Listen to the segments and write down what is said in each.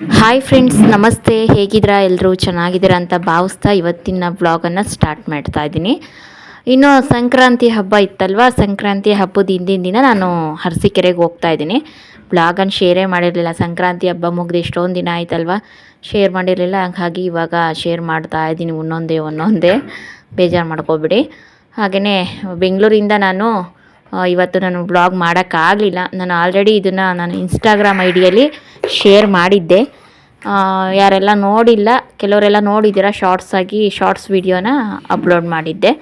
Hi friends ನಮಸ್ತೆ. ಹೇಗಿದ್ದೀರಾ? ಎಲ್ಲರೂ ಚೆನ್ನಾಗಿದ್ದೀರಾ ಅಂತ ಭಾವಿಸ್ತಾ ಇವತ್ತಿನ ವ್ಲಾಗನ್ನು ಸ್ಟಾರ್ಟ್ ಮಾಡ್ತಾ ಇದ್ದೀನಿ. ಇನ್ನು ಸಂಕ್ರಾಂತಿ ಹಬ್ಬ ಇತ್ತಲ್ವ? ಸಂಕ್ರಾಂತಿ ಹಬ್ಬದ ಹಿಂದಿನ ದಿನ ನಾನು ಹರಸಿಕೆರೆಗೆ ಹೋಗ್ತಾ ಇದ್ದೀನಿ. ಬ್ಲಾಗನ್ನು ಶೇರೇ ಮಾಡಿರಲಿಲ್ಲ. ಸಂಕ್ರಾಂತಿ ಹಬ್ಬ ಮುಗಿದು ಎಷ್ಟೊಂದು ದಿನ ಆಯ್ತಲ್ವ? ಶೇರ್ ಮಾಡಿರಲಿಲ್ಲ. ಹಾಗಾಗಿ ಇವಾಗ ಶೇರ್ ಮಾಡ್ತಾ ಇದ್ದೀನಿ ಒಂದೊಂದೇ ಒಂದೊಂದೇ. ಬೇಜಾರು ಮಾಡ್ಕೊಬಿಡಿ. ಹಾಗೆಯೇ ಬೆಂಗಳೂರಿಂದ ನಾನು ಇವತ್ತು ನಾನು ಬ್ಲಾಗ್ ಮಾಡೋಕ್ಕಾಗಲಿಲ್ಲ. ನಾನು ಆಲ್ರೆಡಿ ಇದನ್ನು, ನಾನು ಇನ್ಸ್ಟಾಗ್ರಾಮ್ ಐಡಿಯಲ್ಲಿ ಡಿಯಲ್ಲಿ ಶೇರ್ ಮಾಡಿದ್ದೆ. ಯಾರೆಲ್ಲ ನೋಡಿಲ್ಲ, ಕೆಲವರೆಲ್ಲ ನೋಡಿದ್ದೀರಾ ಶಾರ್ಟ್ಸ್ ಆಗಿ ಶಾರ್ಟ್ಸ್ ವಿಡಿಯೋನ ಅಪ್ಲೋಡ್ ಮಾಡಿದ್ದೆ.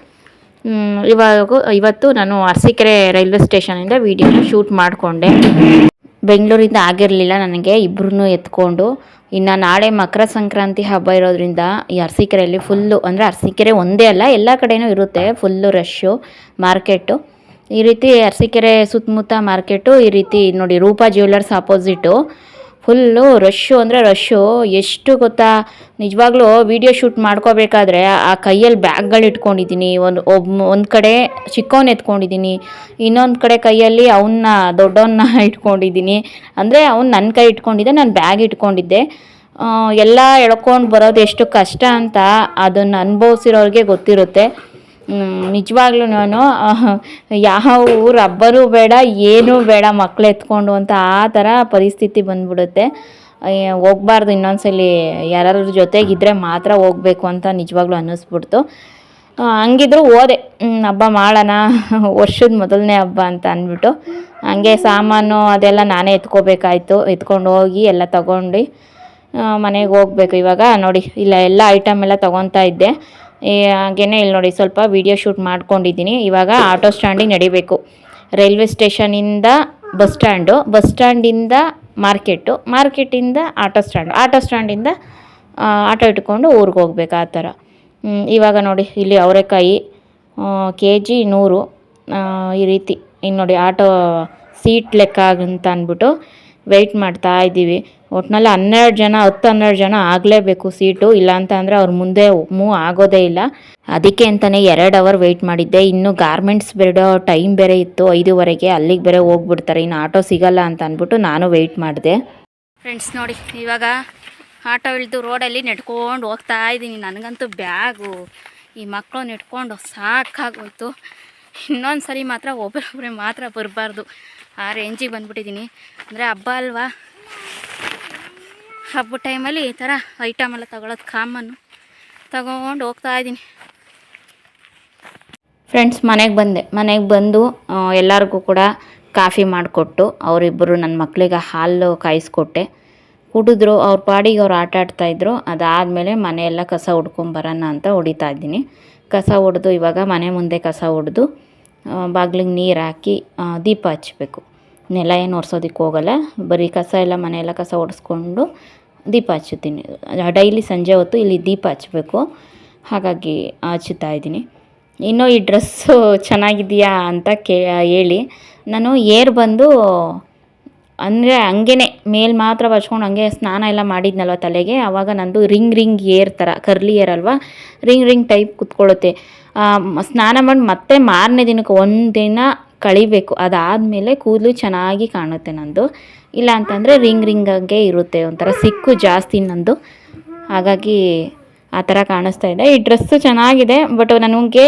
ಇವಾಗ, ಇವತ್ತು ನಾನು ಅರಸೀಕೆರೆ ರೈಲ್ವೆ ಸ್ಟೇಷನಿಂದ ವಿಡಿಯೋ ಶೂಟ್ ಮಾಡಿಕೊಂಡೆ. ಬೆಂಗಳೂರಿಂದ ಆಗಿರಲಿಲ್ಲ ನನಗೆ ಇಬ್ಬರನ್ನೂ ಎತ್ಕೊಂಡು. ಇನ್ನು ನಾಳೆ ಮಕರ ಸಂಕ್ರಾಂತಿ ಹಬ್ಬ ಇರೋದ್ರಿಂದ ಈ ಅರಸೀಕೆರೆಯಲ್ಲಿ ಫುಲ್ಲು ಅಂದರೆ ಅರಸೀಕೆರೆ ಒಂದೇ ಅಲ್ಲ, ಎಲ್ಲ ಕಡೆಯೂ ಇರುತ್ತೆ ಫುಲ್ಲು ರಶ್ಶು ಮಾರ್ಕೆಟು ಈ ರೀತಿ ಅರಸೀಕೆರೆ ಸುತ್ತಮುತ್ತ ಮಾರ್ಕೆಟು ಈ ರೀತಿ ನೋಡಿ Roopa jewellers opposite full rush ಅಂದರೆ ರಶ್ಶು. ಎಷ್ಟು ಗೊತ್ತಾ? ನಿಜವಾಗ್ಲೂ ವಿಡಿಯೋ ಶೂಟ್ ಮಾಡ್ಕೋಬೇಕಾದ್ರೆ ಆ ಕೈಯಲ್ಲಿ ಬ್ಯಾಗ್ಗಳು ಇಟ್ಕೊಂಡಿದ್ದೀನಿ. ಒಂದು ಒಬ್ಬ ಒಂದು ಕಡೆ ಚಿಕ್ಕವನ್ನ ಎತ್ಕೊಂಡಿದ್ದೀನಿ. ಇನ್ನೊಂದು ಕಡೆ ಕೈಯಲ್ಲಿ ಅವನ್ನ ದೊಡ್ಡವನ್ನ ಇಟ್ಕೊಂಡಿದ್ದೀನಿ. ಅಂದರೆ ಅವ್ನು ನನ್ನ ಕೈ ಇಟ್ಕೊಂಡಿದ್ದೆ, ನಾನು ಬ್ಯಾಗ್ ಇಟ್ಕೊಂಡಿದ್ದೆ. ಎಲ್ಲ ಎಳ್ಕೊಂಡು ಬರೋದು ಎಷ್ಟು ಕಷ್ಟ ಅಂತ ಅದನ್ನು ಅನುಭವಿಸಿರೋರಿಗೆ ಗೊತ್ತಿರುತ್ತೆ. ನಿಜವಾಗ್ಲೂ ನಾನು ಯಾವ ರಬ್ಬರು ಬೇಡ, ಏನೂ ಬೇಡ, ಮಕ್ಳು ಎತ್ಕೊಂಡು ಅಂತ ಆ ಥರ ಪರಿಸ್ಥಿತಿ ಬಂದ್ಬಿಡುತ್ತೆ. ಹೋಗ್ಬಾರ್ದು ಇನ್ನೊಂದ್ಸಲಿ, ಯಾರಾದ್ರ ಜೊತೆಗಿದ್ರೆ ಮಾತ್ರ ಹೋಗ್ಬೇಕು ಅಂತ ನಿಜವಾಗ್ಲೂ ಅನ್ನಿಸ್ಬಿಡ್ತು. ಹಂಗಿದ್ರು ಹೋದೆ ಹಬ್ಬ ಮಾಡೋಣ, ವರ್ಷದ ಮೊದಲನೇ ಹಬ್ಬ ಅಂತ ಅಂದ್ಬಿಟ್ಟು. ಹಂಗೆ ಸಾಮಾನು ಅದೆಲ್ಲ ನಾನೇ ಎತ್ಕೋಬೇಕಾಯ್ತು, ಎತ್ಕೊಂಡು ಹೋಗಿ ಎಲ್ಲ ತಗೊಂಡು ಮನೆಗೆ ಹೋಗ್ಬೇಕು ಇವಾಗ. ನೋಡಿ, ಇಲ್ಲ, ಎಲ್ಲ ಐಟಮ್ ಎಲ್ಲ ತೊಗೊತಾ ಇದ್ದೆ. ಈ ಹಾಗೇನೆ ಇಲ್ಲಿ ನೋಡಿ, ಸ್ವಲ್ಪ ವಿಡಿಯೋ ಶೂಟ್ ಮಾಡ್ಕೊಂಡಿದ್ದೀನಿ. ಇವಾಗ ಆಟೋ ಸ್ಟ್ಯಾಂಡಿಗೆ ನಡಿಬೇಕು. ರೈಲ್ವೆ ಸ್ಟೇಷನಿಂದ ಬಸ್ ಸ್ಟ್ಯಾಂಡು ಬಸ್ ಸ್ಟ್ಯಾಂಡಿಂದ ಮಾರ್ಕೆಟು ಮಾರ್ಕೆಟಿಂದ ಆಟೋ ಸ್ಟ್ಯಾಂಡ್ ಆಟೋ ಸ್ಟ್ಯಾಂಡಿಂದ ಆಟೋ ಇಟ್ಕೊಂಡು ಊರಿಗೆ ಹೋಗ್ಬೇಕು ಆ ಥರ. ಇವಾಗ ನೋಡಿ, ಇಲ್ಲಿ ಅವರೆಕಾಯಿ ಕೆ ಜಿ ನೂರು ಈ ರೀತಿ. ಇನ್ನು ನೋಡಿ ಆಟೋ ಸೀಟ್ ಲೆಕ್ಕ ಅಂತ ಅಂದ್ಬಿಟ್ಟು ವೆಯ್ಟ್ ಮಾಡ್ತಾ ಇದ್ದೀವಿ. ಒಟ್ನಲ್ಲಿ ಹನ್ನೆರಡು ಜನ, ಹತ್ತು ಹನ್ನೆರಡು ಜನ ಆಗಲೇಬೇಕು ಸೀಟು. ಇಲ್ಲ ಅಂತ ಅಂದರೆ ಅವ್ರ ಮುಂದೆ ಮೂವ್ ಆಗೋದೇ ಇಲ್ಲ. ಅದಕ್ಕೆ ಅಂತಲೇ ಎರಡು ಅವರ್ ವೆಯ್ಟ್ ಮಾಡಿದ್ದೆ. ಇನ್ನು ಗಾರ್ಮೆಂಟ್ಸ್ ಬಿಡೋ ಟೈಮ್ ಬೇರೆ ಇತ್ತು. ಐದುವರೆಗೆ ಅಲ್ಲಿಗೆ ಬೇರೆ ಹೋಗ್ಬಿಡ್ತಾರೆ. ಇನ್ನು ಆಟೋ ಸಿಗಲ್ಲ ಅಂತ ಅಂದ್ಬಿಟ್ಟು ನಾನು ವೆಯ್ಟ್ ಮಾಡಿದೆ. ಫ್ರೆಂಡ್ಸ್ ನೋಡಿ, ಇವಾಗ ಆಟೋ ಇಳಿದು ರೋಡಲ್ಲಿ ನೆಡ್ಕೊಂಡು ಹೋಗ್ತಾ ಇದ್ದೀನಿ. ನನಗಂತೂ ಬ್ಯಾಗು, ಈ ಮಕ್ಕಳು ನೆಟ್ಕೊಂಡು ಸಾಕಾಗೋಯ್ತು. ಇನ್ನೊಂದು ಸರಿ ಮಾತ್ರ ಒಬ್ಬರೊಬ್ಬರೇ ಮಾತ್ರ ಬರಬಾರ್ದು. ಆ ರೇಂಜಿಗೆ ಬಂದ್ಬಿಟ್ಟಿದ್ದೀನಿ. ಅಂದರೆ ಹಬ್ಬ ಅಲ್ವಾ? ಹಬ್ಬದ ಟೈಮಲ್ಲಿ ಈ ಥರ ಐಟಮ್ ಎಲ್ಲ ತಗೊಳ್ಳೋದು ಕಾಮನ್ನು ತಗೊಂಡು ಹೋಗ್ತಾ ಇದ್ದೀನಿ. ಫ್ರೆಂಡ್ಸ್ ಮನೆಗೆ ಬಂದೆ. ಮನೆಗೆ ಬಂದು ಎಲ್ಲರಿಗೂ ಕೂಡ ಕಾಫಿ ಮಾಡಿಕೊಟ್ಟು ಅವರಿಬ್ಬರು ನನ್ನ ಮಕ್ಕಳಿಗೆ ಹಾಲು ಕಾಯಿಸ್ಕೊಟ್ಟೆ. ಕುಡಿದ್ರು, ಅವ್ರ ಪಾಡಿಗೆ ಅವ್ರು ಆಟ ಆಡ್ತಾಯಿದ್ರು ಅದಾದಮೇಲೆ ಮನೆಯೆಲ್ಲ ಕಸ ಹೊಡ್ಕೊಂಬರೋಣ ಅಂತ ಹೊಡಿತಾ ಇದ್ದೀನಿ. ಕಸ ಹೊಡೆದು, ಇವಾಗ ಮನೆ ಮುಂದೆ ಕಸ ಹೊಡೆದು ಬಾಗಿಲಿಗೆ ನೀರು ಹಾಕಿ ದೀಪ ಹಚ್ಚಬೇಕು ನೆಲ ಏನು ಒರೆಸೋದಕ್ಕೆ ಹೋಗಲ್ಲ. ಬರೀ ಕಸ ಎಲ್ಲ ಮನೆಯೆಲ್ಲ ಕಸ ಒರೆಸ್ಕೊಂಡು ದೀಪ ಹಚ್ಚುತ್ತೀನಿ. ಡೈಲಿ ಸಂಜೆ ಹೊತ್ತು ಇಲ್ಲಿ ದೀಪ ಹಚ್ಚಬೇಕು. ಹಾಗಾಗಿ ಹಚ್ಚುತ್ತಾ ಇದ್ದೀನಿ. ಇನ್ನೂ ಈ ಡ್ರೆಸ್ಸು ಚೆನ್ನಾಗಿದೆಯಾ ಅಂತ ಕೇ, ಹೇಳಿ. ನಾನು ಏರ್ ಬಂದು, ಅಂದರೆ ಹಂಗೇನೆ, ಮೇಲೆ ಮಾತ್ರ ಬಚ್ಕೊಂಡು ಹಂಗೆ ಸ್ನಾನ ಎಲ್ಲ ಮಾಡಿದ್ನಲ್ವ ತಲೆಗೆ. ಆವಾಗ ನಂದು ರಿಂಗ್ ರಿಂಗ್ ಏರ್ ಥರ ಕರ್ಲಿ ಏರ್ ಅಲ್ವಾ? ರಿಂಗ್ ರಿಂಗ್ ಟೈಪ್ ಕುತ್ಕೊಳ್ಳುತ್ತೆ. ಸ್ನಾನ ಮಾಡಿ ಮತ್ತೆ ಮಾರನೇ ದಿನಕ್ಕೆ ಒಂದು ದಿನ ಕಳಿಬೇಕು. ಅದಾದಮೇಲೆ ಕೂದಲು ಚೆನ್ನಾಗಿ ಕಾಣುತ್ತೆ ನಂದು. ಇಲ್ಲ ಅಂತಂದರೆ ರಿಂಗ್ ರಿಂಗಾಗೆ ಇರುತ್ತೆ ಒಂಥರ ಸಿಕ್ಕು ಜಾಸ್ತಿ ನಂದು. ಹಾಗಾಗಿ ಆ ಥರ ಕಾಣಿಸ್ತಾ ಇದೆ. ಈ ಡ್ರೆಸ್ಸು ಚೆನ್ನಾಗಿದೆ, ಬಟ್ ನನಗೆ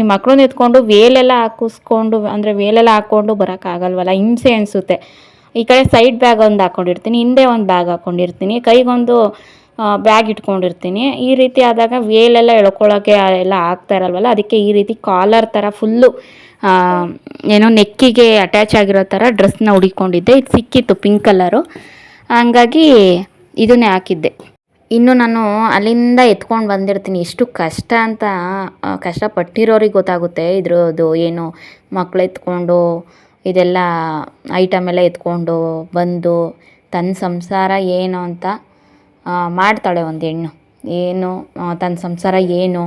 ಈ ಮಕ್ಕಳನ್ನ ಎತ್ಕೊಂಡು ವೇಲೆಲ್ಲ ಹಾಕಿಸ್ಕೊಂಡು, ಅಂದರೆ ವೇಲೆಲ್ಲ ಹಾಕ್ಕೊಂಡು ಬರೋಕ್ಕಾಗಲ್ವಲ್ಲ, ಹಿಂಸೆ ಅನಿಸುತ್ತೆ. ಈ ಕಡೆ ಸೈಡ್ ಬ್ಯಾಗ್ ಒಂದು ಹಾಕ್ಕೊಂಡಿರ್ತೀನಿ ಹಿಂದೆ ಒಂದು ಬ್ಯಾಗ್ ಹಾಕ್ಕೊಂಡಿರ್ತೀನಿ ಕೈಗೊಂದು ಬ್ಯಾಗ್ ಇಟ್ಕೊಂಡಿರ್ತೀನಿ. ಈ ರೀತಿ ಆದಾಗ ವೇಲೆಲ್ಲ ಎಳ್ಕೊಳ್ಳೋಕ್ಕೆ ಎಲ್ಲ ಆಗ್ತಾ ಇರಲ್ವಲ್ಲ, ಅದಕ್ಕೆ ಈ ರೀತಿ ಕಾಲರ್ ಥರ ಫುಲ್ಲು ಏನೋ ನೆಕ್ಕಿಗೆ ಅಟ್ಯಾಚ್ ಆಗಿರೋ ಥರ ಡ್ರೆಸ್ನ ಹುಡಿಕೊಂಡಿದ್ದೆ ಇದು ಸಿಕ್ಕಿತ್ತು ಪಿಂಕ್ ಕಲರು ಹಂಗಾಗಿ ಇದನ್ನೇ ಹಾಕಿದ್ದೆ. ಇನ್ನು ನಾನು ಅಲ್ಲಿಂದ ಎತ್ಕೊಂಡು ಬಂದಿರ್ತೀನಿ. ಎಷ್ಟು ಕಷ್ಟ ಅಂತ ಕಷ್ಟಪಟ್ಟಿರೋರಿಗೆ ಗೊತ್ತಾಗುತ್ತೆ. ಇದ್ರದ್ದು ಏನು ಮಕ್ಳು ಎತ್ಕೊಂಡು, ಇದೆಲ್ಲ ಐಟಮ್ ಎಲ್ಲ ಎತ್ಕೊಂಡು ಬಂದು ತನ್ನ ಸಂಸಾರ ಏನು ಅಂತ ಮಾಡ್ತಾಳೆ ಒಂದು ಹೆಣ್ಣು. ಏನು ತನ್ನ ಸಂಸಾರ ಏನು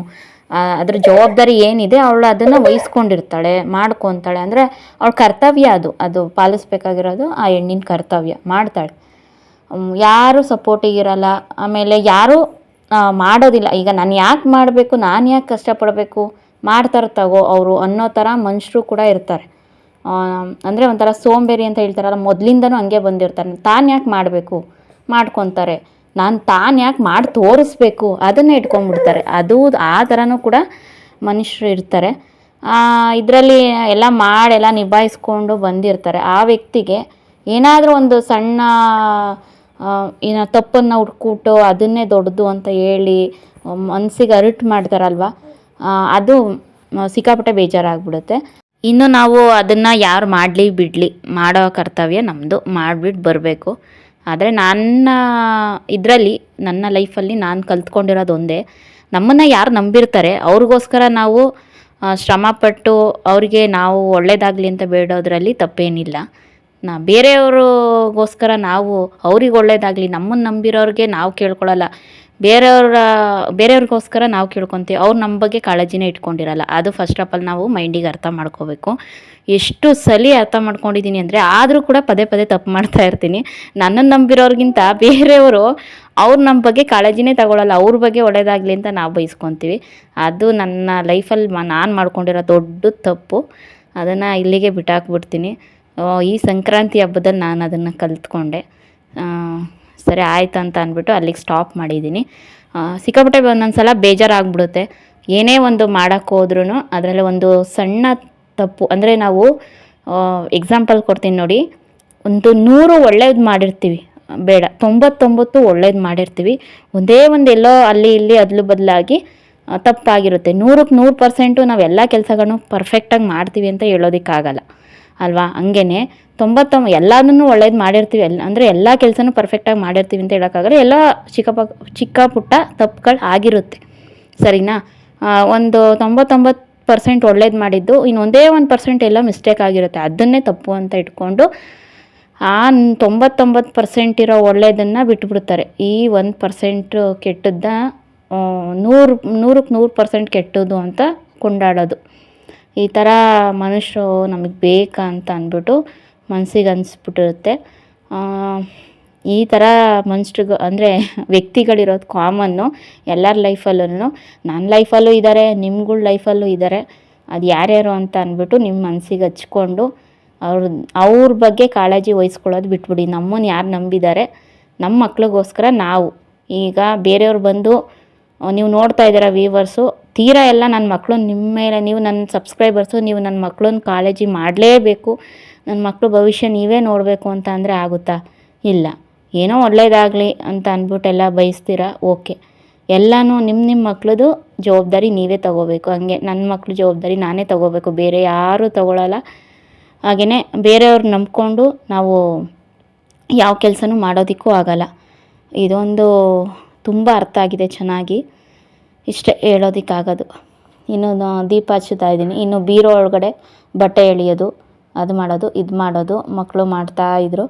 ಅದ್ರ ಜವಾಬ್ದಾರಿ ಏನಿದೆ ಅವಳು ಅದನ್ನು ವಹಿಸ್ಕೊಂಡಿರ್ತಾಳೆ, ಮಾಡ್ಕೊತಾಳೆ. ಅಂದರೆ ಅವಳ ಕರ್ತವ್ಯ ಅದು ಅದು ಪಾಲಿಸ್ಬೇಕಾಗಿರೋದು ಆ ಹೆಣ್ಣಿನ ಕರ್ತವ್ಯ, ಮಾಡ್ತಾಳೆ. ಯಾರು ಸಪೋರ್ಟ್ ಸಪೋರ್ಟಿಗಿರಲ್ಲ ಆಮೇಲೆ ಯಾರೂ ಮಾಡೋದಿಲ್ಲ. ಈಗ ನಾನು ಯಾಕೆ ಮಾಡಬೇಕು, ನಾನು ಯಾಕೆ ಕಷ್ಟಪಡಬೇಕು, ಮಾಡ್ತಾರೆ ತಗೋ ಅವರು ಅನ್ನೋ ಥರ ಮನುಷ್ಯರು ಕೂಡ ಇರ್ತಾರೆ. ಅಂದರೆ ಒಂಥರ ಸೋಂಬೇರಿ ಅಂತ ಹೇಳ್ತಾರಲ್ಲ, ಮೊದಲಿಂದನೂ ಹಂಗೆ ಬಂದಿರ್ತಾರೆ. ತಾನು ಯಾಕೆ ಮಾಡಬೇಕು, ಮಾಡ್ಕೊತಾರೆ. ನಾನು ತಾನು ಯಾಕೆ ಮಾಡಿ ತೋರಿಸ್ಬೇಕು? ಅದನ್ನೇ ಇಟ್ಕೊಂಡ್ಬಿಡ್ತಾರೆ. ಅದು ಆ ಥರನೂ ಕೂಡ ಮನುಷ್ಯರು ಇರ್ತಾರೆ. ಇದರಲ್ಲಿ ಎಲ್ಲ ಮಾಡೆಲ್ಲ ನಿಭಾಯಿಸ್ಕೊಂಡು ಬಂದಿರ್ತಾರೆ. ಆ ವ್ಯಕ್ತಿಗೆ ಏನಾದರೂ ಒಂದು ಸಣ್ಣ ಏನ ತಪ್ಪನ್ನು ಹುಡ್ಕೊಟ್ಟು ಅದನ್ನೇ ದೊಡ್ಡದು ಅಂತ ಹೇಳಿ ಮನಸ್ಸಿಗೆ ಅರಿಟ್ ಮಾಡ್ತಾರಲ್ವ? ಅದು ಸಿಕ್ಕಾಪಟ್ಟೆ ಬೇಜಾರಾಗ್ಬಿಡುತ್ತೆ. ಇನ್ನು ನಾವು ಅದನ್ನು ಯಾರು ಮಾಡಲಿ ಬಿಡಲಿ ಮಾಡೋ ಕರ್ತವ್ಯ ನಮ್ಮದು ಮಾಡಿಬಿಟ್ಟು ಬರಬೇಕು. ಆದರೆ ನನ್ನ ಇದರಲ್ಲಿ, ನನ್ನ ಲೈಫಲ್ಲಿ ನಾನು ಕಲ್ತ್ಕೊಂಡಿರೋದು ಒಂದೇ. ನಮ್ಮನ್ನು ಯಾರು ನಂಬಿರ್ತಾರೆ? ಅವ್ರಿಗೋಸ್ಕರ ನಾವು ಶ್ರಮಪಟ್ಟು ಅವರಿಗೆ ನಾವು ಒಳ್ಳೇದಾಗಲಿ ಅಂತ ಬೇಡೋದ್ರಲ್ಲಿ ತಪ್ಪೇನಿಲ್ಲ. ನಾ, ಬೇರೆಯವ್ರಿಗೋಸ್ಕರ ನಾವು ಅವ್ರಿಗೆ ಒಳ್ಳೇದಾಗಲಿ ನಮ್ಮನ್ನು ನಂಬಿರೋರಿಗೆ ನಾವು ಕೇಳ್ಕೊಳ್ಳಲ್ಲ ಬೇರೆಯವರ, ಬೇರೆಯವ್ರಿಗೋಸ್ಕರ ನಾವು ಕೇಳ್ಕೊತೀವಿ. ಅವ್ರು ನಮ್ಮ ಬಗ್ಗೆ ಕಾಳಜಿನೇ ಇಟ್ಕೊಂಡಿರಲ್ಲ. ಅದು ಫಸ್ಟ್ ಆಫ್ ಆಲ್ ನಾವು ಮೈಂಡಿಗೆ ಅರ್ಥ ಮಾಡ್ಕೋಬೇಕು. ಎಷ್ಟು ಸಲ ಅರ್ಥ ಮಾಡ್ಕೊಂಡಿದ್ದೀನಿ ಅಂದರೆ ಆದರೂ ಕೂಡ ಪದೇ ಪದೇ ತಪ್ಪು ಮಾಡ್ತಾ ಇರ್ತೀನಿ. ನನ್ನನ್ನು ನಂಬಿರೋರ್ಗಿಂತ ಬೇರೆಯವರು ಅವ್ರು ನಮ್ಮ ಬಗ್ಗೆ ಕಾಳಜಿನೇ ತಗೊಳ್ಳಲ್ಲ ಅವ್ರ ಬಗ್ಗೆ ಒಳ್ಳೇದಾಗಲಿ ಅಂತ ನಾವು ಬಯಸ್ಕೊತೀವಿ. ಅದು ನನ್ನ ಲೈಫಲ್ಲಿ ನಾನು ಮಾಡ್ಕೊಂಡಿರೋ ದೊಡ್ಡ ತಪ್ಪು. ಅದನ್ನು ಇಲ್ಲಿಗೆ ಬಿಟ್ಟಾಕ್ಬಿಡ್ತೀನಿ. ಈ ಸಂಕ್ರಾಂತಿ ಹಬ್ಬದಲ್ಲಿ ನಾನು ಅದನ್ನು ಕಲ್ತ್ಕೊಂಡೆ. ಸರಿ ಆಯ್ತು ಅಂತ ಅಂದ್ಬಿಟ್ಟು ಅಲ್ಲಿಗೆ ಸ್ಟಾಪ್ ಮಾಡಿದ್ದೀನಿ. ಸಿಕ್ಕಾಪಟ್ಟೆ ಒಂದೊಂದು ಸಲ ಬೇಜಾರಾಗ್ಬಿಡುತ್ತೆ. ಏನೇ ಒಂದು ಮಾಡೋಕ್ಕೆ ಹೋದ್ರೂ ಅದರಲ್ಲಿ ಒಂದು ಸಣ್ಣ ತಪ್ಪು, ಅಂದರೆ ನಾವು ಎಕ್ಸಾಂಪಲ್ ಕೊಡ್ತೀನಿ ನೋಡಿ. ಒಂದು ನೂರು ಒಳ್ಳೇದು ಮಾಡಿರ್ತೀವಿ. ಬೇಡ, ತೊಂಬತ್ತೊಂಬತ್ತು ಒಳ್ಳೇದು ಮಾಡಿರ್ತೀವಿ. ಒಂದೇ ಒಂದು ಎಲ್ಲೋ ಅಲ್ಲಿ ಇಲ್ಲಿ ಅದಲು ಬದಲಾಗಿ ತಪ್ಪಾಗಿರುತ್ತೆ. ನೂರಕ್ಕೆ ನೂರು ಪರ್ಸೆಂಟು ನಾವು ಎಲ್ಲ ಕೆಲಸಗಳನ್ನು ಪರ್ಫೆಕ್ಟಾಗಿ ಮಾಡ್ತೀವಿ ಅಂತ ಹೇಳೋದಕ್ಕಾಗಲ್ಲ. ಅಲ್ವಾ? ಹಂಗೇ ತೊಂಬತ್ತೊಂಬ ಎಲ್ಲದನ್ನು ಒಳ್ಳೇದು ಮಾಡಿರ್ತೀವಿ. ಎಲ್ಲ ಅಂದರೆ ಎಲ್ಲ ಕೆಲಸನೂ ಪರ್ಫೆಕ್ಟಾಗಿ ಮಾಡಿರ್ತೀವಿ ಅಂತ ಹೇಳೋಕ್ಕಾಗಲ್ಲ. ಎಲ್ಲ ಚಿಕ್ಕ ಚಿಕ್ಕ ಪುಟ್ಟ ತಪ್ಪುಗಳು ಆಗಿರುತ್ತೆ. ಸರಿನಾ? ಒಂದು ತೊಂಬತ್ತೊಂಬತ್ತು ಪರ್ಸೆಂಟ್ ಒಳ್ಳೇದು ಮಾಡಿದ್ದು ಇನ್ನು ಒಂದೇ ಒಂದು ಪರ್ಸೆಂಟ್ ಎಲ್ಲ ಮಿಸ್ಟೇಕ್ ಆಗಿರುತ್ತೆ. ಅದನ್ನೇ ತಪ್ಪು ಅಂತ ಇಟ್ಕೊಂಡು, ಆ ತೊಂಬತ್ತೊಂಬತ್ತು ಪರ್ಸೆಂಟ್ ಇರೋ ಒಳ್ಳೇದನ್ನು ಬಿಟ್ಬಿಡ್ತಾರೆ. ಈ ಒಂದು ಪರ್ಸೆಂಟ್ ಕೆಟ್ಟದ್ದ ನೂರು ನೂರಕ್ಕೆ ನೂರು ಪರ್ಸೆಂಟ್ ಕೆಟ್ಟದ್ದು ಅಂತ ಕೊಂಡಾಡೋದು. ಈ ಥರ ಮನುಷ್ಯರು ನಮಗೆ ಬೇಕಾ ಅಂತ ಅಂದ್ಬಿಟ್ಟು ಮನಸ್ಸಿಗೆ ಅನಿಸ್ಬಿಟ್ಟಿರುತ್ತೆ. ಈ ಥರ ಮನುಷ್ಯರಿಗೆ ಅಂದರೆ ವ್ಯಕ್ತಿಗಳಿರೋದು ಕಾಮನ್ನು ಎಲ್ಲರ ಲೈಫಲ್ಲೂ ನನ್ನ ಲೈಫಲ್ಲೂ ಇದ್ದಾರೆ ನಿಮ್ಗಳ ಲೈಫಲ್ಲೂ ಇದ್ದಾರೆ ಅದು ಯಾರ್ಯಾರು ಅಂತ ಅಂದ್ಬಿಟ್ಟು ನಿಮ್ಮ ಮನಸ್ಸಿಗೆ ಹಚ್ಕೊಂಡು ಅವ್ರ ಅವ್ರ ಬಗ್ಗೆ ಕಾಳಜಿ ವಹಿಸ್ಕೊಳ್ಳೋದು ಬಿಟ್ಬಿಡಿ. ನಮ್ಮನ್ನು ಯಾರು ನಂಬಿದ್ದಾರೆ ನಮ್ಮ ಮಕ್ಳಿಗೋಸ್ಕರ ನಾವು. ಈಗ ಬೇರೆಯವ್ರು ಬಂದು ನೀವು ನೋಡ್ತಾ ಇದ್ದೀರಾ ವೀವರ್ಸು ತೀರಾ ಎಲ್ಲ ನನ್ನ ಮಕ್ಕಳು ನಿಮ್ಮ ಮೇಲೆ, ನೀವು ನನ್ನ ಸಬ್ಸ್ಕ್ರೈಬರ್ಸು ನೀವು ನನ್ನ ಮಕ್ಕಳನ್ನ ಕಾಳಜಿ ಮಾಡಲೇಬೇಕು. ನನ್ನ ಮಕ್ಕಳು ಭವಿಷ್ಯ ನೀವೇ ನೋಡಬೇಕು ಅಂತ ಅಂದರೆ ಆಗುತ್ತಾ? ಇಲ್ಲ. ಏನೋ ಒಳ್ಳೇದಾಗಲಿ ಅಂತ ಅಂದ್ಬಿಟ್ಟೆಲ್ಲ ಬಯಸ್ತೀರಾ? ಓಕೆ. ಎಲ್ಲನೂ ನಿಮ್ಮ ನಿಮ್ಮ ಮಕ್ಕಳದು ಜವಾಬ್ದಾರಿ ನೀವೇ ತಗೋಬೇಕು. ಹಂಗೆ ನನ್ನ ಮಕ್ಕಳು ಜವಾಬ್ದಾರಿ ನಾನೇ ತಗೋಬೇಕು. ಬೇರೆ ಯಾರೂ ತೊಗೊಳಲ್ಲ. ಹಾಗೆಯೇ ಬೇರೆಯವ್ರು ನಂಬ್ಕೊಂಡು ನಾವು ಯಾವ ಕೆಲಸನೂ ಮಾಡೋದಕ್ಕೂ ಆಗಲ್ಲ. ಇದೊಂದು ತುಂಬ ಅರ್ಥ ಆಗಿದೆ ಚೆನ್ನಾಗಿ. ಇಷ್ಟೇ ಹೇಳೋದಕ್ಕಾಗೋದು. ಇನ್ನು ದೀಪ ಹಚ್ಚುತ್ತಾ ಇದ್ದೀನಿ. ಇನ್ನು ಬೀರೋ ಒಳಗಡೆ ಬಟ್ಟೆ ಎಳೆಯೋದು, ಅದು ಮಾಡೋದು, ಇದು ಮಾಡೋದು ಮಕ್ಕಳು ಮಾಡ್ತಾ ಇದ್ರು.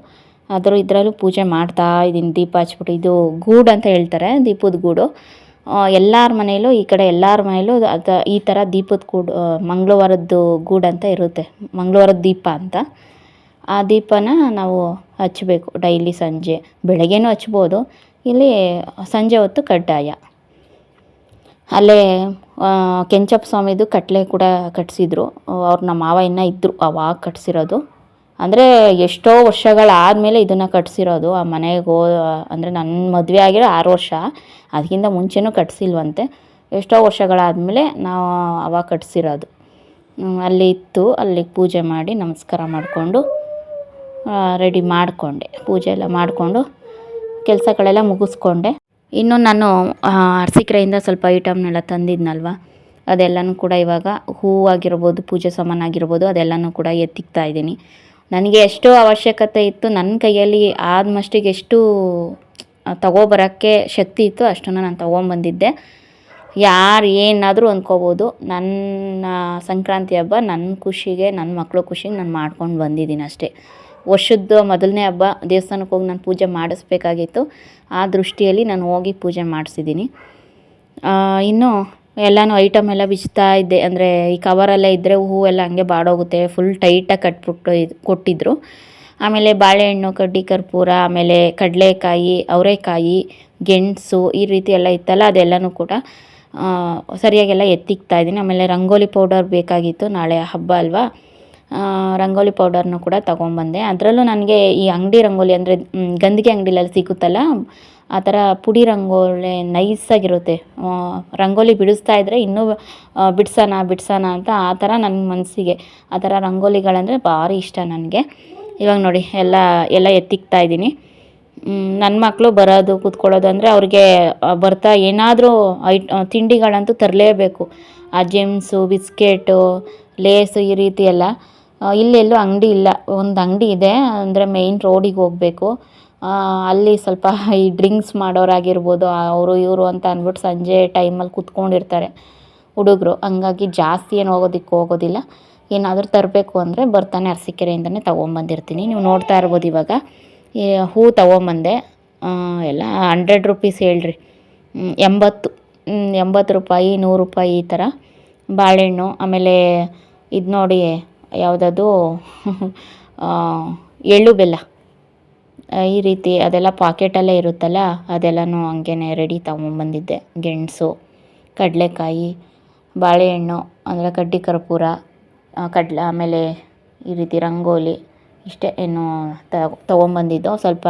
ಆದರೂ ಇದರಲ್ಲೂ ಪೂಜೆ ಮಾಡ್ತಾ ಇದ್ದೀನಿ, ದೀಪ ಹಚ್ಬಿಟ್ಟು. ಇದು ಗೂಡು ಅಂತ ಹೇಳ್ತಾರೆ, ದೀಪದ ಗೂಡು. ಎಲ್ಲರ ಮನೆಯಲ್ಲೂ, ಈ ಕಡೆ ಎಲ್ಲರ ಮನೆಯಲ್ಲೂ ಅದು ಈ ಥರ ದೀಪದ ಗೂಡು ಮಂಗಳವಾರದ್ದು ಗೂಡು ಅಂತ ಇರುತ್ತೆ. ಮಂಗಳವಾರದ ದೀಪ ಅಂತ. ಆ ದೀಪನ ನಾವು ಹಚ್ಚಬೇಕು ಡೈಲಿ ಸಂಜೆ. ಬೆಳಗ್ಗೆನೂ ಹಚ್ಬೋದು. ಇಲ್ಲಿ ಸಂಜೆ ಹೊತ್ತು ಕಡ್ಡಾಯ. ಅಲ್ಲೇ ಕೆಂಚಪ್ಪ ಸ್ವಾಮಿದು ಕಟ್ಲೆ ಕೂಡ ಕಟ್ಸಿದ್ರು. ಅವ್ರು ನಮ್ಮ ಮಾವ ಇನ್ನೂ ಇದ್ರು ಅವಾಗ ಕಟ್ಸಿರೋದು. ಅಂದರೆ ಎಷ್ಟೋ ವರ್ಷಗಳಾದಮೇಲೆ ಇದನ್ನು ಕಟ್ಸಿರೋದು. ಆ ಮನೆಗೆ ಹೋ ಅಂದರೆ ನನ್ನ ಮದುವೆ ಆಗಿರೋ ಆರು ವರ್ಷ. ಅದಕ್ಕಿಂತ ಮುಂಚೆನೂ ಕಟ್ಸಿಲ್ವಂತೆ. ಎಷ್ಟೋ ವರ್ಷಗಳಾದಮೇಲೆ ನಾವು ಅವಾಗ ಕಟ್ಸಿರೋದು. ಅಲ್ಲಿ ಇತ್ತು. ಅಲ್ಲಿಗೆ ಪೂಜೆ ಮಾಡಿ ನಮಸ್ಕಾರ ಮಾಡಿಕೊಂಡು ರೆಡಿ ಮಾಡಿಕೊಂಡೆ. ಪೂಜೆ ಎಲ್ಲ ಮಾಡಿಕೊಂಡು ಕೆಲಸಗಳೆಲ್ಲ ಮುಗಿಸ್ಕೊಂಡೆ. ಇನ್ನು ನಾನು ಅರಸಿಕ್ರೆಯಿಂದ ಸ್ವಲ್ಪ ಐಟಮ್ನೆಲ್ಲ ತಂದಿದ್ನಲ್ವ? ಅದೆಲ್ಲನೂ ಕೂಡ ಇವಾಗ ಹೂವಾಗಿರ್ಬೋದು, ಪೂಜೆ ಸಾಮಾನು ಆಗಿರ್ಬೋದು ಅದೆಲ್ಲನೂ ಕೂಡ ಎತ್ತಿಕ್ತಾ ಇದ್ದೀನಿ. ನನಗೆ ಎಷ್ಟು ಅವಶ್ಯಕತೆ ಇತ್ತು. ನನ್ನ ಕೈಯಲ್ಲಿ ಆದಮಷ್ಟಿಗೆ ಎಷ್ಟು ತಗೋಬರೋಕ್ಕೆ ಶಕ್ತಿ ಇತ್ತು, ಅಷ್ಟನ್ನು ನಾನು ತೊಗೊಂಬಂದಿದ್ದೆ. ಯಾರು ಏನಾದರೂ ಅಂದ್ಕೋಬೋದು. ನನ್ನ ಸಂಕ್ರಾಂತಿ ಹಬ್ಬ ನನ್ನ ಖುಷಿಗೆ, ನನ್ನ ಮಕ್ಕಳು ಖುಷಿಗೆ ನಾನು ಮಾಡ್ಕೊಂಡು ಬಂದಿದ್ದೀನಿ ಅಷ್ಟೇ. ವರ್ಷದ ಮೊದಲನೇ ಹಬ್ಬ ದೇವಸ್ಥಾನಕ್ಕೆ ಹೋಗಿ ನಾನು ಪೂಜೆ ಮಾಡಿಸ್ಬೇಕಾಗಿತ್ತು. ಆ ದೃಷ್ಟಿಯಲ್ಲಿ ನಾನು ಹೋಗಿ ಪೂಜೆ ಮಾಡಿಸಿದ್ದೀನಿ. ಇನ್ನು ಎಲ್ಲನೂ ಐಟಮ್ ಎಲ್ಲ ಬಿಚ್ತಾ ಇದ್ದೆ. ಅಂದರೆ ಈ ಕವರೆಲ್ಲ ಇದ್ದರೆ ಹೂವೆಲ್ಲ ಹಂಗೆ ಬಾಡೋಗುತ್ತೆ. ಫುಲ್ ಟೈಟಾಗಿ ಕಟ್ಬಿಟ್ಟು ಇದು ಕೊಟ್ಟಿದ್ದರು ಆಮೇಲೆ ಬಾಳೆಹಣ್ಣು, ಕಡ್ಡಿ ಕರ್ಪೂರ, ಆಮೇಲೆ ಕಡಲೆಕಾಯಿ, ಅವರೆಕಾಯಿ, ಗೆಣಸು ಈ ರೀತಿ ಎಲ್ಲ ಇತ್ತಲ್ಲ, ಅದೆಲ್ಲನೂ ಕೂಡ ಸರಿಯಾಗೆಲ್ಲ ಎತ್ತಿಕ್ತಾ ಇದ್ದೀನಿ. ಆಮೇಲೆ ರಂಗೋಲಿ ಪೌಡರ್ ಬೇಕಾಗಿತ್ತು. ನಾಳೆ ಹಬ್ಬ ಅಲ್ವಾ? ರಂಗೋಲಿ ಪೌಡರ್ನು ಕೂಡ ತೊಗೊಂಬಂದೆ ಅದರಲ್ಲೂ ನನಗೆ ಈ ಅಂಗಡಿ ರಂಗೋಲಿ ಅಂದರೆ ಗಂದಿಗೆ ಅಂಗಡಿಲಲ್ಲಿ ಸಿಗುತ್ತಲ್ಲ, ಆ ಥರ ಪುಡಿ ರಂಗೋಲಿ ನೈಸಾಗಿರುತ್ತೆ. ರಂಗೋಲಿ ಬಿಡಿಸ್ತಾ ಇದ್ದರೆ ಇನ್ನೂ ಬಿಡಿಸೋಣ, ಬಿಡ್ಸೋಣ ಅಂತ ಆ ಥರ ನನ್ನ ಮನಸ್ಸಿಗೆ ಆ ಥರ ರಂಗೋಲಿಗಳಂದರೆ ಭಾರಿ ಇಷ್ಟ ನನಗೆ. ಇವಾಗ ನೋಡಿ, ಎಲ್ಲ ಎಲ್ಲ ಎತ್ತಿಕ್ತಾ ಇದ್ದೀನಿ. ನನ್ನ ಮಕ್ಕಳು ಬರೋದು, ಕೂತ್ಕೊಳ್ಳೋದು ಅಂದರೆ ಅವ್ರಿಗೆ ಬರ್ತಾ ಏನಾದರೂ ಐಟ್ ತಿಂಡಿಗಳಂತೂ ತರಲೇಬೇಕು. ಆ ಜೆಮ್ಸು ಬಿಸ್ಕೆಟು ಲೇಸು ಈ ರೀತಿ ಎಲ್ಲ ಇಲ್ಲೆಲ್ಲೂ ಅಂಗಡಿ ಇಲ್ಲ. ಒಂದು ಅಂಗಡಿ ಇದೆ, ಅಂದರೆ ಮೇಯ್ನ್ ರೋಡಿಗೆ ಹೋಗಬೇಕು. ಅಲ್ಲಿ ಸ್ವಲ್ಪ ಈ ಡ್ರಿಂಕ್ಸ್ ಮಾಡೋರಾಗಿರ್ಬೋದು ಅವರು ಇವರು ಅಂತ ಅಂದ್ಬಿಟ್ಟು ಸಂಜೆ ಟೈಮಲ್ಲಿ ಕೂತ್ಕೊಂಡಿರ್ತಾರೆ ಹುಡುಗರು. ಹಂಗಾಗಿ ಜಾಸ್ತಿ ಏನು ಹೋಗೋದಕ್ಕೆ ಹೋಗೋದಿಲ್ಲ. ಏನಾದರೂ ತರಬೇಕು ಅಂದರೆ ಬರ್ತಾನೆ ಅರಸೀಕೆರೆಯಿಂದನೇ ತೊಗೊಂಬಂದಿರ್ತೀನಿ. ನೀವು ನೋಡ್ತಾ ಇರ್ಬೋದು ಇವಾಗ. ಹೂ ತೊಗೊಂಬಂದೆ. ಎಲ್ಲ ಹಂಡ್ರೆಡ್ ರುಪೀಸ್ ಹೇಳ್ರಿ. ಎಂಬತ್ತು. ಎಂಬತ್ತು ರೂಪಾಯಿ, ನೂರು ರೂಪಾಯಿ ಈ ಥರ ಬಾಳೆಹಣ್ಣು, ಆಮೇಲೆ ಇದು ನೋಡಿ ಯಾವುದದು? ಎಳ್ಳು ಬೆಲ್ಲ. ಈ ರೀತಿ ಅದೆಲ್ಲ ಪಾಕೆಟಲ್ಲೇ ಇರುತ್ತಲ್ಲ, ಅದೆಲ್ಲನೂ ಹಂಗೇನೆ ರೆಡಿ ತಗೊಂಬಂದಿದ್ದೆ. ಗೆಣಸು, ಕಡಲೆಕಾಯಿ, ಬಾಳೆಹಣ್ಣು ಅಂದರೆ ಕಡ್ಡಿ ಕರ್ಪೂರ ಕಡಲೆ ಕಡ್ಲೆ, ಆಮೇಲೆ ಈ ರೀತಿ ರಂಗೋಲಿ ಇಷ್ಟೇ ಏನು ತೊಗೊಂಬಂದಿದ್ದು. ಸ್ವಲ್ಪ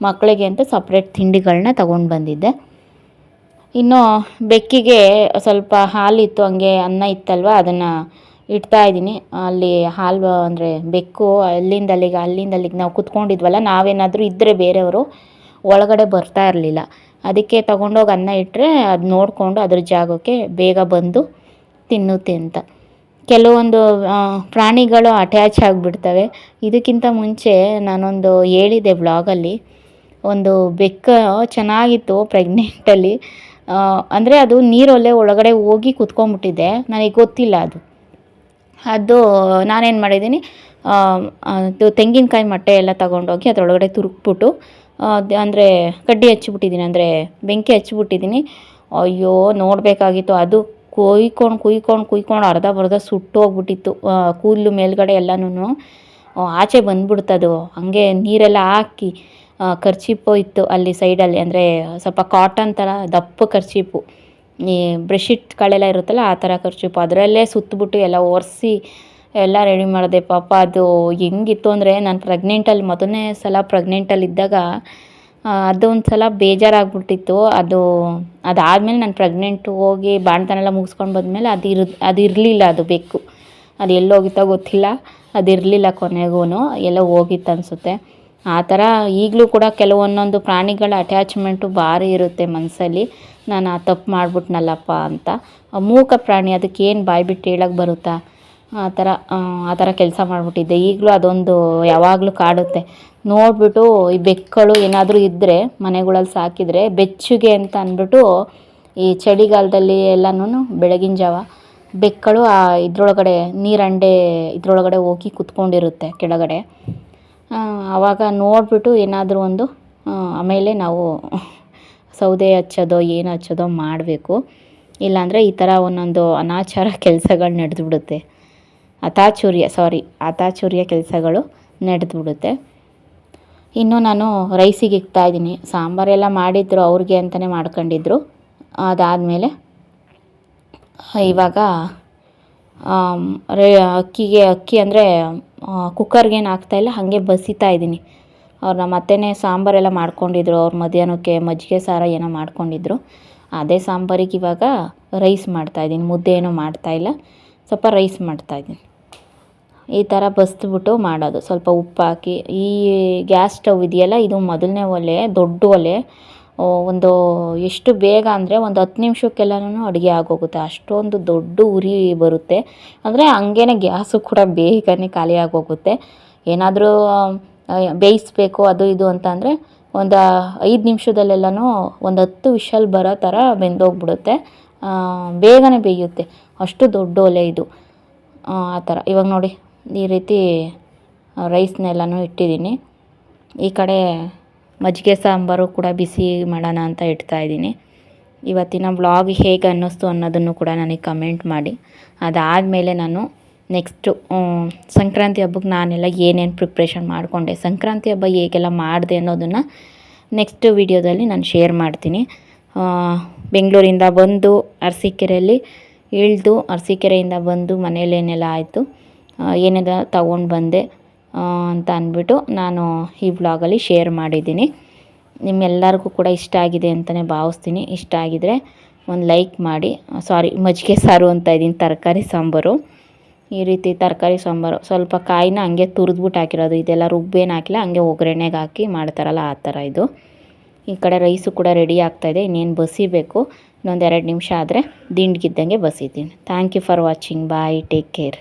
ಮಕ್ಕಳಿಗೆ ಅಂತ ಸಪ್ರೇಟ್ ತಿಂಡಿಗಳನ್ನ ತೊಗೊಂಡು ಬಂದಿದ್ದೆ ಇನ್ನು ಬೆಕ್ಕಿಗೆ ಸ್ವಲ್ಪ ಹಾಲಿತ್ತು, ಹಂಗೆ ಅನ್ನ ಇತ್ತಲ್ವ, ಅದನ್ನು ಇಡ್ತಾ ಇದ್ದೀನಿ. ಅಲ್ಲಿ ಹಾಲು, ಅಂದರೆ ಬೆಕ್ಕು, ಅಲ್ಲಿಂದ ಅಲ್ಲಿಗೆ ಅಲ್ಲಿಂದ ಅಲ್ಲಿಗೆ ನಾವು ಕುತ್ಕೊಂಡಿದ್ವಲ್ಲ, ನಾವೇನಾದರೂ ಇದ್ದರೆ ಬೇರೆಯವರು ಒಳಗಡೆ ಬರ್ತಾ ಇರಲಿಲ್ಲ. ಅದಕ್ಕೆ ತಗೊಂಡೋಗಿ ಅನ್ನ ಇಟ್ಟರೆ ಅದು ನೋಡಿಕೊಂಡು ಅದ್ರ ಜಾಗಕ್ಕೆ ಬೇಗ ಬಂದು ತಿನ್ನುತ್ತೆ ಅಂತ. ಕೆಲವೊಂದು ಪ್ರಾಣಿಗಳು ಅಟ್ಯಾಚ್ ಆಗಿಬಿಡ್ತವೆ. ಇದಕ್ಕಿಂತ ಮುಂಚೆ ನಾನೊಂದು ಹೇಳಿದೆ ಬ್ಲಾಗಲ್ಲಿ ಒಂದು ಬೆಕ್ಕು ಚೆನ್ನಾಗಿತ್ತು ಪ್ರೆಗ್ನೆಂಟಲ್ಲಿ ಅಂದರೆ ಅದು ನೀರೊಲ್ಲೇ ಒಳಗಡೆ ಹೋಗಿ ಕುತ್ಕೊಂಡ್ಬಿಟ್ಟಿದೆ. ನನಗೆ ಗೊತ್ತಿಲ್ಲ ಅದು. ಅದು ನಾನೇನು ಮಾಡಿದ್ದೀನಿ ಅದು ತೆಂಗಿನಕಾಯಿ ಮೊಟ್ಟೆ ಎಲ್ಲ ತಗೊಂಡೋಗಿ ಅದರೊಳಗಡೆ ತುರುಕ್ಬಿಟ್ಟು ಅಂದರೆ ಕಡ್ಡಿ ಹಚ್ಚಿಬಿಟ್ಟಿದ್ದೀನಿ, ಅಂದರೆ ಬೆಂಕಿ ಹಚ್ಚಿಬಿಟ್ಟಿದ್ದೀನಿ. ಅಯ್ಯೋ, ನೋಡಬೇಕಾಗಿತ್ತು, ಅದು ಕುಯ್ಕೊಂಡು ಕುಯ್ಕೊಂಡು ಕುಯ್ಕೊಂಡು ಅರ್ಧ ಬರ್ಧ ಸುಟ್ಟೋಗ್ಬಿಟ್ಟಿತ್ತು ಕೂದಲು ಮೇಲ್ಗಡೆ ಎಲ್ಲನೂ ಆಚೆ ಬಂದ್ಬಿಡ್ತದು, ಹಾಗೆ ನೀರೆಲ್ಲ ಹಾಕಿ ಖರ್ಚೀಪು ಇತ್ತು ಅಲ್ಲಿ ಸೈಡಲ್ಲಿ, ಅಂದರೆ ಸ್ವಲ್ಪ ಕಾಟನ್ ಥರ ದಪ್ಪ ಖರ್ಚೀಪು ಈ ಬ್ರೆಶೀಟ್ಗಳೆಲ್ಲ ಇರುತ್ತಲ್ಲ ಆ ಥರ ಖರ್ಚೀಪು ಅದರಲ್ಲೇ ಸುತ್ತಬಿಟ್ಟು ಎಲ್ಲ ಒರೆಸಿ ಎಲ್ಲ ರೆಡಿ ಮಾಡಿದೆ. ಪಾಪ ಅದು ಹೆಂಗಿತ್ತು ಅಂದರೆ ನಾನು ಪ್ರೆಗ್ನೆಂಟಲ್ಲಿ ಮೊದಲನೇ ಸಲ ಪ್ರೆಗ್ನೆಂಟಲ್ಲಿ ಇದ್ದಾಗ ಆ, ಅದೊಂದು ಸಲ ಬೇಜಾರಾಗ್ಬಿಟ್ಟಿತ್ತು. ಅದು ಅದಾದಮೇಲೆ ನಾನು ಪ್ರೆಗ್ನೆಂಟ್ ಹೋಗಿ ಬಾಣ್ತನೆಲ್ಲ ಮುಗಿಸ್ಕೊಂಡು ಬಂದಮೇಲೆ ಅದು ಇರ್ ಅದು ಇರಲಿಲ್ಲ ಅದು ಬೆಕ್ಕು. ಅದು ಎಲ್ಲೋಗಿತ್ತೋ ಗೊತ್ತಿಲ್ಲ. ಅದು ಇರಲಿಲ್ಲ ಕೊನೆಗೂ ಎಲ್ಲ ಹೋಗಿತ್ತು ಅನಿಸುತ್ತೆ. ಆ ಥರ ಈಗಲೂ ಕೂಡ ಕೆಲವೊಂದೊಂದು ಪ್ರಾಣಿಗಳ ಅಟ್ಯಾಚ್ಮೆಂಟು ಭಾರಿ ಇರುತ್ತೆ ಮನಸ್ಸಲ್ಲಿ ನಾನು ಆ ತಪ್ಪು ಮಾಡ್ಬಿಟ್ನಲ್ಲಪ್ಪ ಅಂತ. ಮೂಕ ಪ್ರಾಣಿ ಅದಕ್ಕೆ ಏನು ಬಾಯಿ ಬಿಟ್ಟು ಹೇಳಕ್ಕೆ ಬರುತ್ತಾ? ಆ ಥರ ಆ, ಥರ ಕೆಲಸ ಮಾಡಿಬಿಟ್ಟಿದ್ದೆ. ಈಗಲೂ ಅದೊಂದು ಯಾವಾಗಲೂ ಕಾಡುತ್ತೆ. ನೋಡಿಬಿಟ್ಟು ಈ ಬೆಕ್ಕುಗಳು ಏನಾದರೂ ಇದ್ದರೆ ಮನೆಗಳಲ್ಲಿ ಸಾಕಿದರೆ ಬೆಚ್ಚಗೆ ಅಂತ ಅಂದ್ಬಿಟ್ಟು ಈ ಚಳಿಗಾಲದಲ್ಲಿ ಎಲ್ಲನೂ ಬೆಳಗಿನ ಜಾವ ಬೆಕ್ಕಳು ಆ ಇದ್ರೊಳಗಡೆ ನೀರಂಡೆ ಇದ್ರೊಳಗಡೆ ಹೋಗಿ ಕುತ್ಕೊಂಡಿರುತ್ತೆ ಕೆಳಗಡೆ. ಆವಾಗ ನೋಡಿಬಿಟ್ಟು ಏನಾದರೂ ಒಂದು ಆಮೇಲೆ ನಾವು ಸೌದೆ ಹಚ್ಚೋದೋ, ಏನು ಹಚ್ಚೋದೋ ಮಾಡಬೇಕು. ಇಲ್ಲಾಂದರೆ ಈ ಥರ ಒಂದೊಂದು ಅನಾಚಾರ ಕೆಲಸಗಳು ನಡೆದುಬಿಡುತ್ತೆ. ಅತಾಚುರ್ಯ ಸಾರಿ ಅತಾಚುರ್ಯ ಕೆಲಸಗಳು ನಡೆದುಬಿಡುತ್ತೆ. ಇನ್ನು ನಾನು ರೈಸಿಗೆ ಇಕ್ತಾಯಿದ್ದೀನಿ ಸಾಂಬಾರೆಲ್ಲ ಮಾಡಿದ್ರು, ಅವ್ರಿಗೆ ಅಂತಲೇ ಮಾಡ್ಕೊಂಡಿದ್ರು. ಅದಾದಮೇಲೆ, ಇವಾಗ ಅಕ್ಕಿಗೆ, ಅಕ್ಕಿ ಅಂದರೆ ಕುಕ್ಕರ್ಗೇನು ಹಾಕ್ತಾಯಿಲ್ಲ ಹಾಗೆ ಬಸಿತಾ ಇದ್ದೀನಿ. ಅವ್ರು ನಮ್ಮ ಅತ್ತೆನೇ ಸಾಂಬಾರೆಲ್ಲ ಮಾಡ್ಕೊಂಡಿದ್ರು. ಅವ್ರು ಮಧ್ಯಾಹ್ನಕ್ಕೆ ಮಜ್ಜಿಗೆ ಸಾರ ಏನೋ ಮಾಡ್ಕೊಂಡಿದ್ರು. ಅದೇ ಸಾಂಬಾರಿಗೆ ಇವಾಗ ರೈಸ್ ಮಾಡ್ತಾಯಿದ್ದೀನಿ ಮುದ್ದೆ ಏನೂ ಮಾಡ್ತಾಯಿಲ್ಲ ಸ್ವಲ್ಪ ರೈಸ್ ಮಾಡ್ತಾಯಿದ್ದೀನಿ ಈ ಥರ ಬಸ್ದುಬಿಟ್ಟು ಮಾಡೋದು. ಸ್ವಲ್ಪ ಉಪ್ಪು ಹಾಕಿ. ಈ ಗ್ಯಾಸ್ ಸ್ಟವ್ ಇದೆಯಲ್ಲ, ಇದು ಮೊದಲನೇ ಒಲೆ, ದೊಡ್ಡ ಒಲೆ. ಒಂದು ಎಷ್ಟು ಬೇಗ ಅಂದರೆ ಒಂದು ಹತ್ತು ನಿಮಿಷಕ್ಕೆಲ್ಲನೂ ಅಡುಗೆ ಆಗೋಗುತ್ತೆ. ಅಷ್ಟೊಂದು ದೊಡ್ಡ ಉರಿ ಬರುತ್ತೆ. ಅಂದರೆ ಹಂಗೇನೆ ಗ್ಯಾಸು ಕೂಡ ಬೇಗನೆ ಖಾಲಿ ಆಗೋಗುತ್ತೆ. ಏನಾದರೂ ಬೇಯಿಸ್ಬೇಕು, ಅದು ಇದು ಅಂತ ಅಂದರೆ ಒಂದು ಐದು ನಿಮಿಷದಲ್ಲೆಲ್ಲನೂ ಒಂದು ಹತ್ತು ವಿಷಲ್ ಬರೋ ಥರ ಬೆಂದೋಗ್ಬಿಡುತ್ತೆ. ಬೇಗನೆ ಬೇಯುತ್ತೆ. ಅಷ್ಟು ದೊಡ್ಡ ಒಲೆ ಇದು. ಆ ಆ ಥರ ಇವಾಗ ನೋಡಿ, ಈ ರೀತಿ ರೈಸ್ನೆಲ್ಲನೂ ಇಟ್ಟಿದ್ದೀನಿ. ಈ ಕಡೆ ಮಜ್ಜಿಗೆ ಸಾಂಬಾರು ಕೂಡ ಬಿಸಿ ಮಾಡೋಣ ಅಂತ ಇಡ್ತಾ ಇದ್ದೀನಿ. ಇವತ್ತಿನ ಬ್ಲಾಗ್ ಹೇಗೆ ಅನ್ನಿಸ್ತು ಅನ್ನೋದನ್ನು ಕೂಡ ನನಗೆ ಕಮೆಂಟ್ ಮಾಡಿ. ಅದಾದಮೇಲೆ ನಾನು ನೆಕ್ಸ್ಟು ಸಂಕ್ರಾಂತಿ ಹಬ್ಬಕ್ಕೆ ನಾನೆಲ್ಲ ಏನೇನು ಪ್ರಿಪ್ರೇಷನ್ ಮಾಡಿಕೊಂಡೆ, ಸಂಕ್ರಾಂತಿ ಹಬ್ಬ ಹೇಗೆಲ್ಲ ಮಾಡಿದೆ ಅನ್ನೋದನ್ನು ನೆಕ್ಸ್ಟ್ ವಿಡಿಯೋದಲ್ಲಿ ನಾನು ಶೇರ್ ಮಾಡ್ತೀನಿ. ಬೆಂಗಳೂರಿಂದ ಬಂದು ಅರಸೀಕೆರೆಯಲ್ಲಿ ಇಳಿದು ಅರಸೀಕೆರೆಯಿಂದ ಬಂದು ಮನೇಲೇನೆಲ್ಲ ಆಯಿತು. ಏನೆಲ್ಲ ತಗೊಂಡು ಬಂದೆ ಅಂತ ಅಂದ್ಬಿಟ್ಟು ನಾನು ಈ ವ್ಲಾಗಲ್ಲಿ ಶೇರ್ ಮಾಡಿದ್ದೀನಿ. ನಿಮ್ಮೆಲ್ಲರಿಗೂ ಕೂಡ ಇಷ್ಟ ಆಗಿದೆ ಅಂತಲೇ ಭಾವಿಸ್ತೀನಿ. ಇಷ್ಟ ಆಗಿದರೆ ಒಂದು ಲೈಕ್ ಮಾಡಿ ಸಾರಿ ಮಜ್ಜಿಗೆ ಸಾರು ಅಂತ ಇದ್ದೀನಿ, ತರಕಾರಿ ಸಾಂಬಾರು. ಈ ರೀತಿ ತರಕಾರಿ ಸಾಂಬಾರು. ಸ್ವಲ್ಪ ಕಾಯಿನ ಹಂಗೆ ತುರಿದ್ಬಿಟ್ಟು ಹಾಕಿರೋದು. ಇದೆಲ್ಲ ರುಬ್ಬೇನು ಹಾಕಿಲ್ಲ, ಹಂಗೆ ಒಗ್ಗರಣೆಗೆ ಹಾಕಿ ಮಾಡ್ತಾರಲ್ಲ ಆ ಥರ ಇದು. ಈ ಕಡೆ ರೈಸು ಕೂಡ ರೆಡಿ ಆಗ್ತಾಯಿದೆ ಇನ್ನೇನು ಬಸಿಬೇಕು. ಇನ್ನೊಂದು ಎರಡು ನಿಮಿಷ ಆದರೆ ದಿಂಡ್ಗಿದ್ದಂಗೆ ಬಸಿತೀನಿ. Thank you for watching bye take care